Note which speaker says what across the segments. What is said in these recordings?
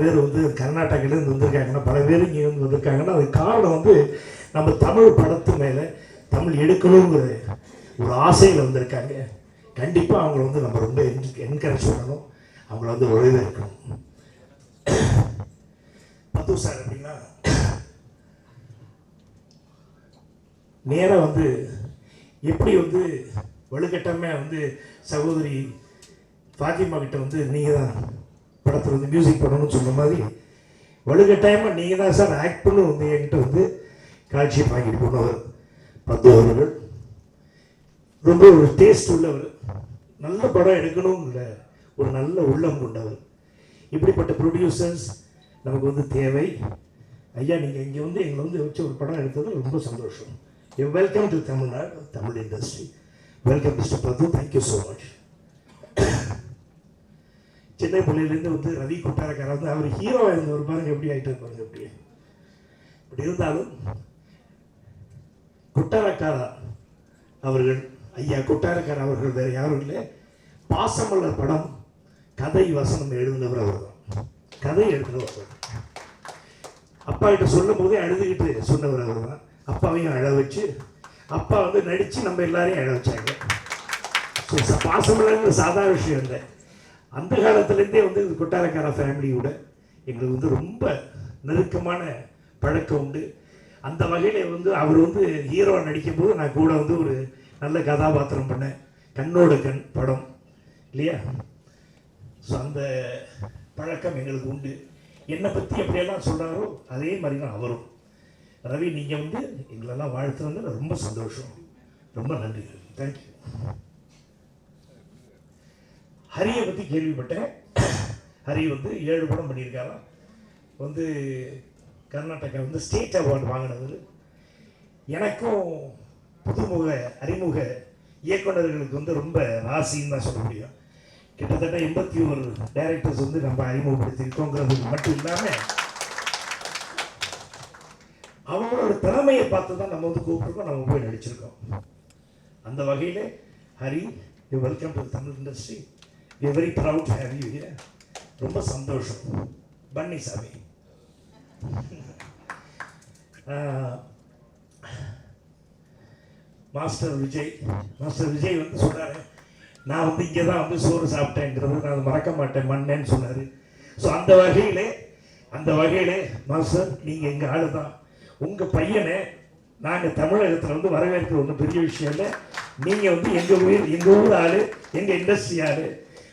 Speaker 1: பேர் வந்து கர்நாடகிலேருந்து வந்திருக்காங்கன்னா பல பேர் இங்கே வந்து வந்திருக்காங்கன்னா அது காரணம் வந்து நம்ம தமிழ் படத்து மேலே தமிழ் எடுக்கணுங்கிற ஒரு ஆசையில் வந்திருக்காங்க. கண்டிப்பாக அவங்கள வந்து நம்ம ரொம்ப என்கரேஜ் பண்ணணும். அவங்கள வந்து வரவேற்கணும். பத்து சார் அப்படின்னா நேராக வந்து எப்படி வந்து வலுக்கட்டமே வந்து சகோதரி ஃபாத்திமா கிட்ட வந்து நீங்கள் தான் படத்தில் வந்து மியூசிக் பண்ணணும்னு சொன்ன மாதிரி வலுக்கட்டாயமாக நீங்கள் தான் சார் ஆக்ட் பண்ணு வந்து என்கிட்ட வந்து காட்சியை வாங்கிட்டு போனவர் பத்து அவர்கள். ரொம்ப ஒரு டேஸ்ட் உள்ளவர். நல்ல படம் எடுக்கணுங்கிற ஒரு நல்ல உள்ளம் கொண்டவர். இப்படிப்பட்ட ப்ரொடியூசர்ஸ் நமக்கு வந்து தேவை. ஐயா நீங்கள் இங்கே வந்து எங்களை வந்து வச்சு ஒரு படம் எடுத்தது ரொம்ப சந்தோஷம். Welcome to Tamil Nadu Tamil industry welcome mister Prabhu thank you so much சின்ன பிள்ளையிலேருந்து வந்து ரவி கொட்டாரக்காரர் வந்து அவர் ஹீரோ இருந்தவர் பாருங்க எப்படி ஆகிட்டு பாருங்க எப்படி. இப்படி இருந்தாலும் கொட்டாரக்காரா அவர்கள் ஐயா கொட்டாரக்காரர் அவர்கள் வேறு யாரும் இல்லை. பாசமலர் படம் கதை வசனம் எழுதினவர் அவர் தான். கதை எழுதினவர் அவர். அப்பா கிட்ட சொல்லும் போதே அழுதுகிட்டு சொன்னவர் அவர் தான். அப்பாவையும் அழ வச்சு அப்பா வந்து நடித்து நம்ம எல்லாரையும் அழ வச்சாங்க. பாசமலர்ங்கிற பாசமலங்கிற சாதாரண விஷயம் இல்லை. அந்த காலத்துலேருந்தே வந்து இது கொட்டாரக்கார ஃபேமிலியோட எங்களுக்கு வந்து ரொம்ப நெருக்கமான பழக்கம் உண்டு. அந்த வகையில் வந்து அவர் வந்து ஹீரோ நடிக்கும்போது நான் கூட வந்து ஒரு நல்ல கதாபாத்திரம் பண்ணேன். கண்ணோட கண் படம். இல்லையா? ஸோ அந்த பழக்கம் எங்களுக்கு உண்டு. என்னை பற்றி எப்படியெல்லாம் சொல்கிறாரோ அதே மாதிரி தான் அவரும். ரவி நீங்கள் வந்து எங்களெல்லாம் வாழ்த்துறதுல ரொம்ப சந்தோஷம். ரொம்ப நன்றி தேங்க்யூ ஹரியை பற்றி கேள்விப்பட்டேன். ஹரி வந்து ஏழு படம் பண்ணியிருக்காராம். வந்து கர்நாடகா வந்து ஸ்டேட் அவார்டு வாங்கினவர். எனக்கும் புதுமுக அறிமுக இயக்குனர்களுக்கு வந்து ரொம்ப ராசின்னு தான் சொல்ல முடியும். கிட்டத்தட்ட எண்பத்தி ஒரு டைரக்டர்ஸ் வந்து நம்ம அறிமுகப்படுத்தியிருக்கோங்கிறது மட்டும் இல்லாமல் அவங்களோட திறமையை பார்த்து தான் நம்ம வந்து கூப்பிட்ருக்கோம் நம்ம போய் நடிச்சிருக்கோம். அந்த வகையில் Hari you welcome to Tamil industry we very proud to have you here ரொம்ப சந்தோஷம். பன்னி சாமி. மாஸ்டர் விஜய். மாஸ்டர் விஜய் வந்து சொன்னார் நான் வந்து இங்கே தான் வந்து சோறு சாப்பிட்டேங்கிறது நான் அதை மறக்க மாட்டேன் மண்ணேன்னு சொன்னார். ஸோ அந்த வகையிலே அந்த வகையிலே மாஸ்டர் நீங்கள் எங்கள் ஆள் தான் உங்கள் பையனை நாங்கள் தமிழகத்தில் வந்து வரவேற்கிற ஒன்றும் பெரிய விஷயம் இல்லை. நீங்கள் வந்து எங்கள் ஊர் எங்கள் ஊர் ஆள் எங்கள் இண்டஸ்ட்ரி ஆள்.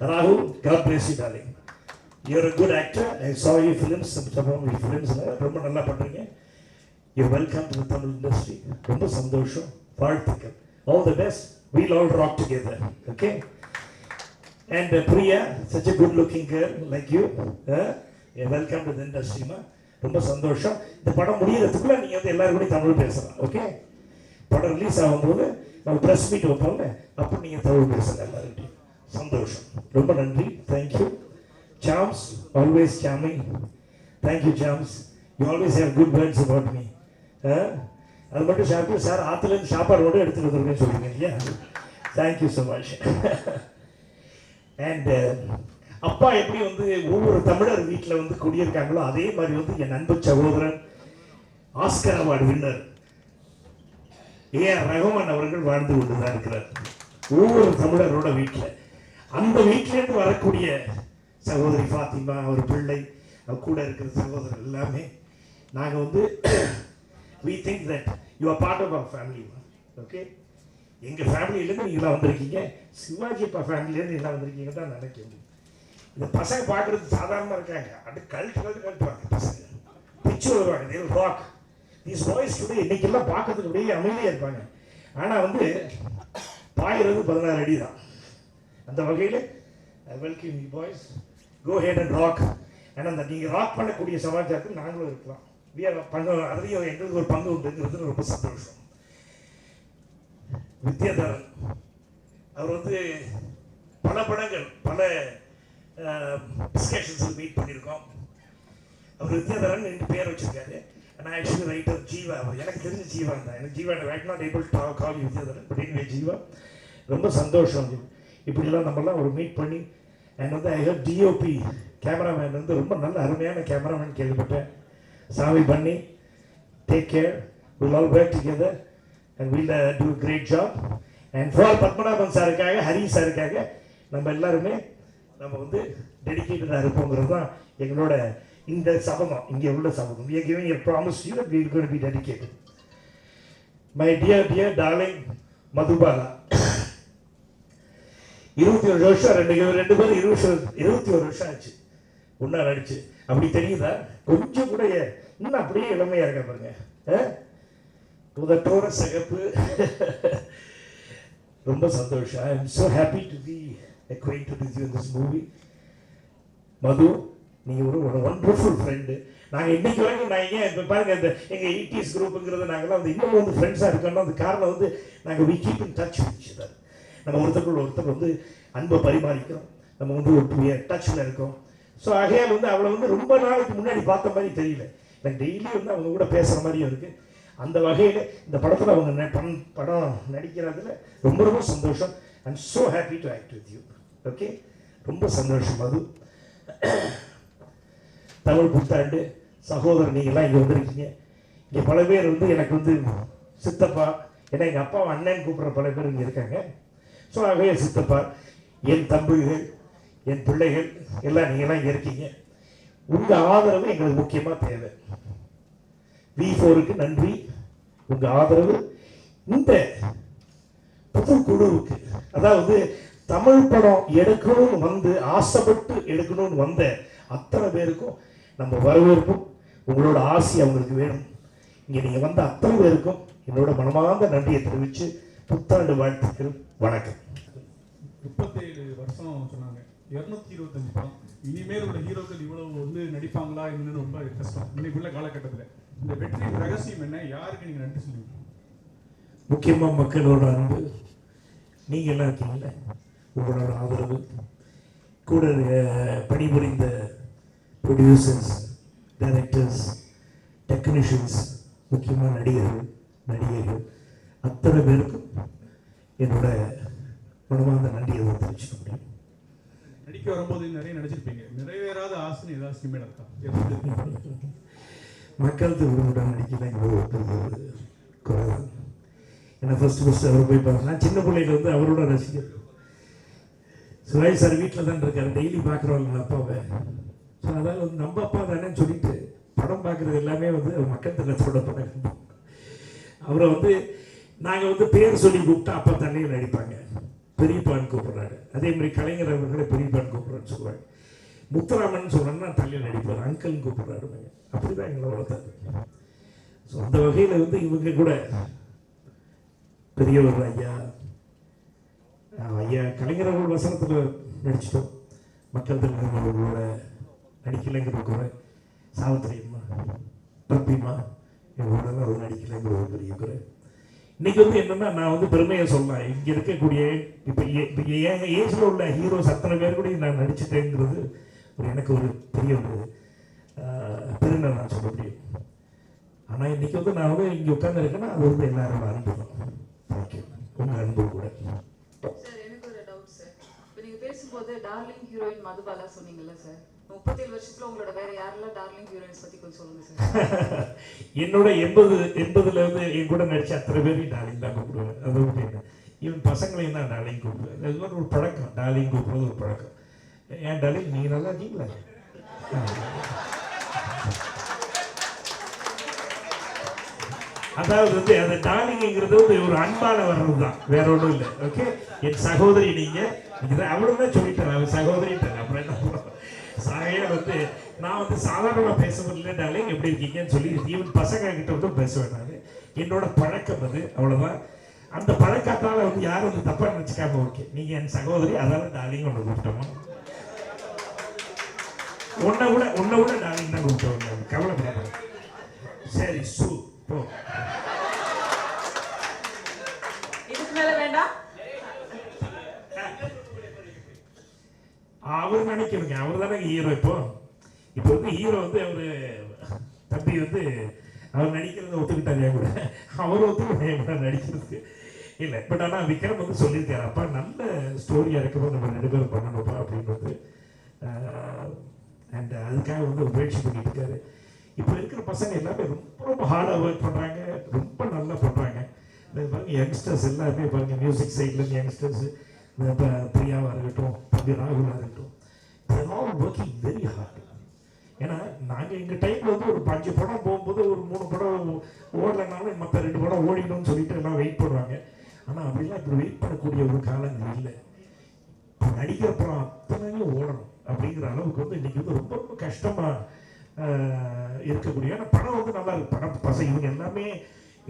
Speaker 1: ராகுல் God bless you darling you are good actor I saw you films some ஃபிலிம்ஸில் ரொம்ப நல்லா பண்ணுறீங்க you welcome to Tamil industry ரொம்ப சந்தோஷம். வாழ்த்துக்கள். All the best we'll all rock together okay and Priya such a good looking care like you welcome to இண்டஸ்ட்ரிமா ரொம்ப சந்தோஷம். இந்த படம் முடியறதுக்குள்ள நீங்கள் வந்து எல்லாரும் கூட தமிழ் பேசலாம். ஓகே படம் ரிலீஸ் ஆகும்போது நம்ம ப்ரெஸ் மீட் வைப்போம்ல. அப்போ நீங்கள் தமிழ் பேசலாம். எல்லாருக்கிட்டையும் சந்தோஷம். ரொம்ப நன்றி. Thank you Sams always charming thank you Sams you always have good words about me அது மட்டும் சாப்பிட்டு சார் ஆற்றுலேருந்து சாப்பாடு மட்டும் எடுத்துகிட்டு வந்துருக்கேன்னு சொல்லுங்க இல்லையா? தேங்க்யூ ஸோ மச் அண்ட் அப்பா எப்படி வந்து ஒவ்வொரு தமிழர் வீட்டில் வந்து குடியிருக்காங்களோ அதே மாதிரி வந்து என் அன்பு சகோதரன் Oscar award winner A R Rahman அவர்கள் வாழ்ந்து கொண்டு தான் இருக்கிறார். ஒவ்வொரு தமிழரோட வீட்டில் அந்த வீட்டிலேருந்து வரக்கூடிய சகோதரி ஃபாத்திமா அவர் பிள்ளை அவர் கூட இருக்கிற சகோதரர் எல்லாமே நாங்கள் வந்து we think that you are part of our family okay எங்கள் ஃபேமிலியிலேருந்து நீங்களாம் வந்திருக்கீங்க. சிவாஜி அப்பா ஃபேமிலியிலேருந்து எல்லாம் வந்திருக்கீங்க தான் நினைக்கிறேன். இந்த பசங்க பார்க்குறது சாதாரணமாக இருக்காங்க. அது கழுத்து கழுத்து கழுத்துவாங்க பசங்க. பிச்சு வருவாங்க. தேவ் ராக் தீஸ் வாய்ஸ் கூட இன்னைக்கெல்லாம் பார்க்கறதுக்கு அப்படியே அமைதியாக இருப்பாங்க. ஆனால் வந்து பாயிறது பதினாறு அடி தான் அந்த வகையில் welcome you boys go ahead and rock ஏன்னா அந்த நீங்கள் ராக் பண்ணக்கூடிய சமாச்சாரத்தில் நாங்களும் இருக்கலாம். We பங்கு அதுலேயும் எங்களுக்கு ஒரு பங்கு உண்டுங்கிறது ரொம்ப சந்தோஷம் வித்யாதரன் அவர் வந்து பல படங்கள் பல டிஸ்கஷன்ஸ் மீட் பண்ணியிருக்கோம். அவர் வித்யாதரன் ரெண்டு பேர் வச்சிருக்காரு. நான் ஆக்சுவலி ரைட்டர் ஜீவா அவர் எனக்கு தெரிஞ்ச ஜீவா தான். எனக்கு Jeeva right not able to call Vidyadharan but Jeeva ரொம்ப சந்தோஷம். இப்படிலாம் நம்மலாம் ஒரு மீட் பண்ணி அண்ட் வந்து ஐ ஹவ் டிஓபி கேமராமேன் வந்து ரொம்ப நல்ல அருமையான கேமராமேன் கேள்விப்பட்டேன். சாமி பண்ணி take care will all work together and will do great job and for Padmanabhan சாருக்காக Hari சாருக்காக நம்ம எல்லாருமே நம்ம வந்து டெடிக்கேட்டடாக இருப்போங்கிறது தான் எங்களோட இந்த சபதம் இங்கே உள்ள சபதம். We are giving a promise to you that we are going to be Madhubala இருபத்தி ஒரு வருஷம் ரெண்டு ரெண்டு பேரும் இருபது இருபத்தி ஒரு வருஷம் ஆச்சு. ஒன்றா நடிச்சு அப்படி தெரியுதா? கொஞ்சம் கூட இன்னும் அப்படியே இளமையா இருக்க பாருங்க. அஹ்? சகப்பு சிகப்பு. ரொம்ப சந்தோஷம். I am so happy to be acquainted with you this movie Madhu நீ ஒரு ஒரு ஒண்டர்ஃபுல் ஃப்ரெண்டு நாங்கள் இன்னைக்கு வரைக்கும் நான் ஏன் இப்போ பாருங்க இந்த எங்க எயிட்டிஸ் குரூப்புங்கிறது நாங்கள்லாம் வந்து இன்னும் வந்து ஃப்ரெண்ட்ஸாக இருக்கோம்னா அந்த காரணம் வந்து நாங்கள் வி கீப் இன் டச் வச்சு தான் நம்ம ஒருத்தருக்குள்ள ஒருத்தர் வந்து அன்பை பரிமாறிக்கிறோம். நம்ம வந்து ஒரு டச்சில் இருக்கோம். ஸோ ஆகையால் வந்து அவளை வந்து ரொம்ப நாளைக்கு முன்னாடி பார்த்த மாதிரி தெரியல. எனக்கு டெய்லி வந்து அவங்க கூட பேசுகிற மாதிரியும் இருக்குது அந்த வகையில் இந்த படத்தில் அவங்க ந- பண்- படம் நடிக்கிறதுல ரொம்ப ரொம்ப சந்தோஷம். I'm so happy to act with you okay ரொம்ப சந்தோஷம் அது தமிழ் புத்தாண்டு சகோதரர் நீங்கள்லாம் இங்கே வந்திருக்கீங்க. இங்கே பல பேர் வந்து எனக்கு வந்து சித்தப்பா ஏன்னா எங்கள் அப்பாவை அண்ணன் கூப்பிட்ற பல பேர் இங்கே இருக்காங்க. ஸோ ஆகவே சித்தப்பா. என் தம்பிகள் என் பிள்ளைகள் எல்லாம் நீங்களாம் இங்கே இருக்கீங்க. உங்கள் ஆதரவு எங்களுக்கு முக்கியமாக தேவை. வி ஃபோருக்கு நன்றி. உங்கள் ஆதரவு. இந்த புது குழுவுக்கு அதாவது தமிழ் படம் எடுக்கணும்னு வந்து ஆசைப்பட்டு எடுக்கணும்னு வந்த அத்தனை பேருக்கும் நம்ம வரவேற்பும் உங்களோட ஆசை அவங்களுக்கு வேணும். இங்கே நீங்கள் வந்த அத்தனை பேருக்கும் என்னோட மனமார்ந்த நன்றியை தெரிவித்து புத்தாண்டு வாழ்த்துக்கள் வணக்கம்.
Speaker 2: முப்பத்தேழு வருஷம் சொன்னாங்க. இருநூத்தி இருபத்தஞ்சு படம். இனிமேல் உள்ள ஹீரோக்கள் இவ்வளவு வந்து நடிப்பாங்களா என்னன்னு ரொம்ப கஷ்டம். இன்னைக்குள்ள காலகட்டத்தில். இந்த வெற்றியின் ரகசியம் என்ன? யாருக்கு நீங்க நன்றி சொல்லுவீங்க?
Speaker 1: முக்கியமாக மக்களோட அன்பு. நீங்கள் எல்லாம் இருக்கீங்களே உங்களோட ஆதரவு. கூட பணிபுரிந்த ப்ரொடியூசர்ஸ் டைரக்டர்ஸ் டெக்னீஷியன்ஸ் முக்கியமாக நடிகர்கள் நடிகைகள். அத்தனை பேருக்கும் என்னோட மனமார்ந்த நன்றியை நான் தெரிவிச்சுக்க முடியும்
Speaker 2: நடிக்க வரும்போது நிறைய நடிச்சிருப்பீங்க. நிறைவேறாத ஆசைன்னு ஏதாவது சினிமா இருக்கா? எது?
Speaker 1: மக்கள் திருவிழா நடிக்கலைங்கிற ஒரு பெரிய ஒரு குறை தான் ஏன்னா ஃபர்ஸ்ட் ஃபர்ஸ்ட் அவர் போய் பார்த்தா நான் சின்ன வந்து அவரோட ரசிகர். சிவாஜி சார் வீட்டில் தான் இருக்காரு டெய்லி பார்க்குறோம்ல அப்பாவை. ஸோ அதாவது வந்து நம்ம அப்பா தானேன்னு சொல்லிட்டு படம் பார்க்குறது எல்லாமே வந்து மக்கள் தினத்தோட படம் அவரை வந்து நாங்கள் வந்து பேர் சொல்லி கூப்பிட்டா அப்பா தண்ணியில் நடிப்பாங்க பெரியப்பான்னு கூப்பிட்றாரு. அதே மாதிரி கலைஞர் அவர்களை பெரியப்பான்னு கூப்பிடுறான்னு சொல்லுவாங்க முத்துராமன் சொன்னோம்னா தண்ணியில் நடிப்பார் அங்கிள்னு கூப்பிடுறாரு அப்படிதான் எங்களை வளர்த்தாரு. ஸோ அந்த வகையில் வந்து இவங்க கூட பெரியவர் ஐயா ஐயா கலைஞர் அவர்கள் வசனத்தில் நடிச்சிட்டோம். மக்கள் தலைவர் அவர்களோட நடிக்கலைங்கிற குறை சாவித்திரி அம்மா பப்பிமா இவங்களோட அவர் நடிக்கலைங்கிற ஒரு பெரிய குறை இன்னைக்கு வந்து என்னன்னா நான் வந்து பெருமையை சொல்லலாம் இங்க இருக்கக்கூடிய இப்போ இப்போ என் ஏஜ்ல உள்ள ஹீரோஸ் அத்தனை பேர் கூட நான் நடிச்சிட்டேங்கிறது ஒரு எனக்கு ஒரு பெரிய ஒரு பெருமை நான் சொல்ல முடியும். ஆனால் இன்னைக்கு வந்து நான் வந்து இங்கே உட்காந்து இருக்கேன்னா அது வந்து எல்லாரும் அன்பு தேங்க்யூ உங்கள் அன்பு கூட
Speaker 3: சார் எனக்கு ஒரு டவுட் சார் இப்போ நீங்க பேசும்போது டார்லிங் ஹீரோயின் மதுபாலா சொன்னீங்கல்ல சார் முப்பத்தேழு வருஷத்துல உங்களோட வேற யாரெல்லாம் டார்லிங் ஹீரோயின்ஸ் பத்தி கொஞ்சம் சொல்லுங்க சார்
Speaker 1: என்னோட எண்பது எண்பதுல இருந்து என் கூட நடிச்ச அத்தனை பேரையும் டார்லிங் தான் கூப்பிடுவேன். அது வந்து என்ன? ஈவன் பசங்களையும் தான் டார்லிங் கூப்பிடுவேன். இது மாதிரி ஒரு பழக்கம். டார்லிங் கூப்பிடுறது ஒரு பழக்கம். ஏன் டார்லிங் நீங்க நல்லா இருக்கீங்களா? அதாவது வந்து அந்த டார்லிங்கிறது வந்து ஒரு அன்பால வர்றது தான் வேற ஒன்றும் இல்லை. ஓகே என் சகோதரி நீங்க. இதுதான் அவளும் தான் சொல்லிட்டேன். அவன் சகோதரிட்டேன் அப்புறம் என்ன பண்ணுவோம்? சாகையா வந்து நான் வந்து சாதாரணமா பேசுவதில்லை டார்லிங் எப்படி இருக்கீங்கன்னு சொல்லி ஈவன் பசங்க கிட்ட வந்து பேசுவேன் நான். என்னோட பழக்கம் அது. அவ்வளோதான் அந்த பழக்கத்தால் வந்து யாரும் வந்து தப்பாக நினச்சிக்காம ஓகே நீங்கள் என் சகோதரி அதால டார்லிங் ஒன்று கூப்பிட்டோமா? உன்னை விட உன்னை விட டார்லிங் தான் கூப்பிட்டோம் கவலைப்படாது சரி சு போ
Speaker 3: இதுக்கு மேல வேண்டாம்
Speaker 1: அவர் நினைக்கணுங்க அவர் தானே ஹீரோ இப்போ இப்போ வந்து ஹீரோ வந்து அவரு தம்பி வந்து அவர் நடிக்கிறத ஒத்துக்கிட்டாரு என் கூட. அவர் ஒத்துக்கிட்டா என் கூட நடிக்கிறதுக்கு. இல்லை பட் ஆனால் விக்ரம் வந்து சொல்லியிருக்காரு அப்பா நல்ல ஸ்டோரியாக இருக்கும்போது நம்ம ரெண்டு பேரும் பண்ணணும்ப்பா அப்படின்னு வந்து அண்ட் அதுக்காக வந்து முயற்சி பண்ணிட்டு இருக்காரு. இப்போ இருக்கிற பசங்க எல்லாமே ரொம்ப ரொம்ப ஹார்டாக ஒர்க் பண்ணுறாங்க ரொம்ப நல்லா பண்ணுறாங்க பாருங்க யங்ஸ்டர்ஸ் எல்லாருமே பாருங்க மியூசிக் சைட்லேருந்து யங்ஸ்டர்ஸ் இப்போ பிரியாவாக இருக்கட்டும் தம்பி ராகுலாக இருக்கட்டும் ஆல் ஒர்க்கிங் வெரி ஹார்ட் ஏன்னா நாங்கள் எங்கள் டைமில் வந்து ஒரு அஞ்சு படம் போகும்போது ஒரு மூணு படம் ஓடலைனாலும் மற்ற ரெண்டு படம் ஓடிடணும்னு சொல்லிட்டு எல்லாம் வெயிட் பண்ணுவாங்க. ஆனால் அப்படிலாம் இப்படி வெயிட் பண்ணக்கூடிய ஒரு காலங்கள் இல்லை. இப்போ நடிக்கிற படம் அத்தனையும் ஓடணும் அப்படிங்கிற அளவுக்கு வந்து இன்றைக்கி வந்து ரொம்ப ரொம்ப கஷ்டமாக இருக்கக்கூடிய ஏன்னா படம் வந்து நல்லா இருக்கு. படம் பசங்க இவங்க எல்லாமே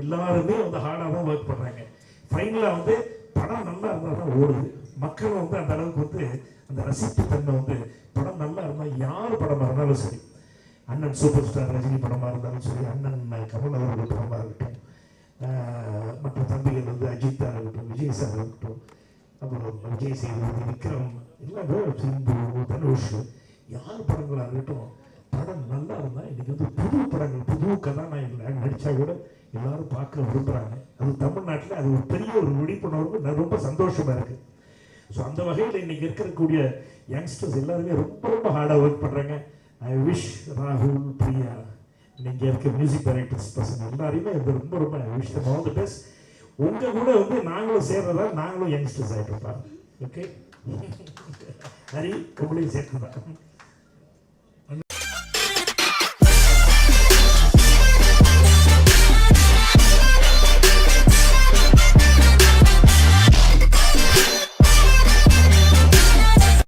Speaker 1: எல்லாருமே வந்து ஹார்டாக தான் ஒர்க் பண்ணுறாங்க ஃபைனலாக வந்து படம் நல்லா இருந்தால் தான் ஓடுது. மக்கள் வந்து அந்த அளவுக்கு வந்து அந்த ரசிப்பு தன்மை வந்து படம் நல்லா இருந்தால் யார் படமாக இருந்தாலும் சரி அண்ணன் சூப்பர் ஸ்டார் ரஜினி படமாக இருந்தாலும் சரி அண்ணன் கமல் அவர்கள் படமாக இருக்கட்டும் மற்ற தம்பிகள் வந்து அஜித்தா இருக்கட்டும் விஜய் சார் இருக்கட்டும் அப்புறம் விஜய் சேதுபதி விக்ரம் எல்லாம் சிந்து தனுஷ் யார் படங்களாக இருக்கட்டும் படம் நல்லா இருந்தால் இன்னைக்கு வந்து புது படங்கள் புது கதாநாயகர்கள் நடித்தா கூட எல்லாரும் பார்க்க விரும்புகிறாங்க அது தமிழ்நாட்டில் அது ஒரு பெரிய ஒரு விழிப்புணர்வு ரொம்ப சந்தோஷமாக இருக்குது ஸோ அந்த வகையில் இன்னைக்கு இருக்கக்கூடிய யங்ஸ்டர்ஸ் எல்லாருமே ரொம்ப ரொம்ப ஹார்டாக ஒர்க் பண்ணுறாங்க ஐ விஷ் ராகுல் பிரியா நீங்க இருக்க மியூசிக் டைரக்டர்ஸ் பசங்க எல்லாரையுமே இது ரொம்ப ரொம்ப I wish them all the best உங்க கூட வந்து நாங்களும் சேர்றதா நாங்களும் யங்ஸ்டர்ஸ் ஆகிட்டோம் ஓகே ஹரி உங்களையும் சேர்த்துதான்